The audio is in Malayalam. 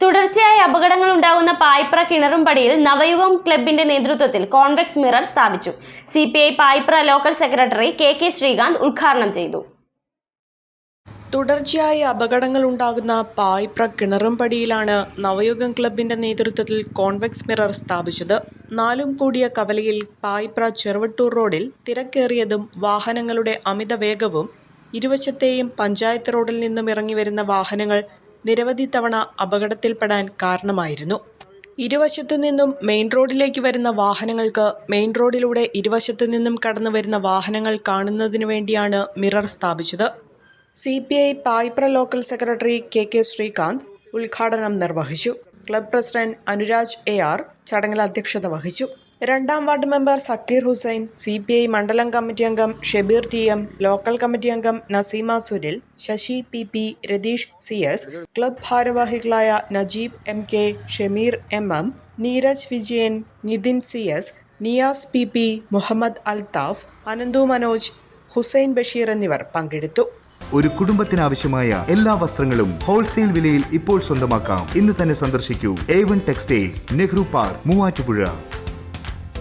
തുടർച്ചയായി അപകടങ്ങൾ ഉണ്ടാകുന്ന പായ്പ്ര കിണറുംപടിയിൽ നവയുഗം ക്ലബിന്റെ നേതൃത്വത്തിൽ കോൺവെക്സ് മിറർ സ്ഥാപിച്ചു. C P I Paipra local secretary K K Sreekanth ഉദ്ഘാടനം ചെയ്തു. തുടർച്ചയായി അപകടങ്ങൾ ഉണ്ടാകുന്ന പായ്പ്ര കിണറുംപടിയിലാണ് നവയുഗം ക്ലബിന്റെ നേതൃത്വത്തിൽ കോൺവെക്സ് മിറർ സ്ഥാപിച്ചത്. നാലും കൂടിയ കവലയിൽ പായ്പ്ര ചെറുവട്ടൂർ റോഡിൽ തിരക്കേറിയതും വാഹനങ്ങളുടെ അമിത വേഗവും ഇരുവശത്തെയും പഞ്ചായത്ത് റോഡിൽ നിന്നും ഇറങ്ങി വരുന്ന വാഹനങ്ങൾ നിരവധി തവണ അപകടത്തിൽപ്പെടാൻ കാരണമായിരുന്നു. ഇരുവശത്തു നിന്നും മെയിൻ റോഡിലേക്ക് വരുന്ന വാഹനങ്ങൾക്ക് മെയിൻ റോഡിലൂടെ ഇരുവശത്തു നിന്നും കടന്നു വരുന്ന വാഹനങ്ങൾ കാണുന്നതിനു വേണ്ടിയാണ് മിറർ സ്ഥാപിച്ചത്. C P I Paipra local secretary K K Sreekanth ഉദ്ഘാടനം നിർവഹിച്ചു. Club president Anuraj A R ചടങ്ങിൽ അധ്യക്ഷത വഹിച്ചു. രണ്ടാം ward member Sakeer Hussain C P I മണ്ഡലം കമ്മിറ്റി അംഗം Shebeer T M local committee അംഗം Naseema Sunil Sasi P P Ratheesh C S club ഭാരവാഹികളായ Najeeb M K Shameer M M Neeraj Vijayan Nithin C S Niyas P P Muhammad Althaf Ananthu Manoj Hussain Basheer എന്നിവർ പങ്കെടുത്തു. ഒരു കുടുംബത്തിനാവശ്യമായ എല്ലാ വസ്ത്രങ്ങളും ഹോൾസെയിൽ വിലയിൽ ഇപ്പോൾ സ്വന്തമാക്കാം. ഇന്ന് തന്നെ സന്ദർശിക്കൂ. A one textiles Nehru park Muvattupuzha.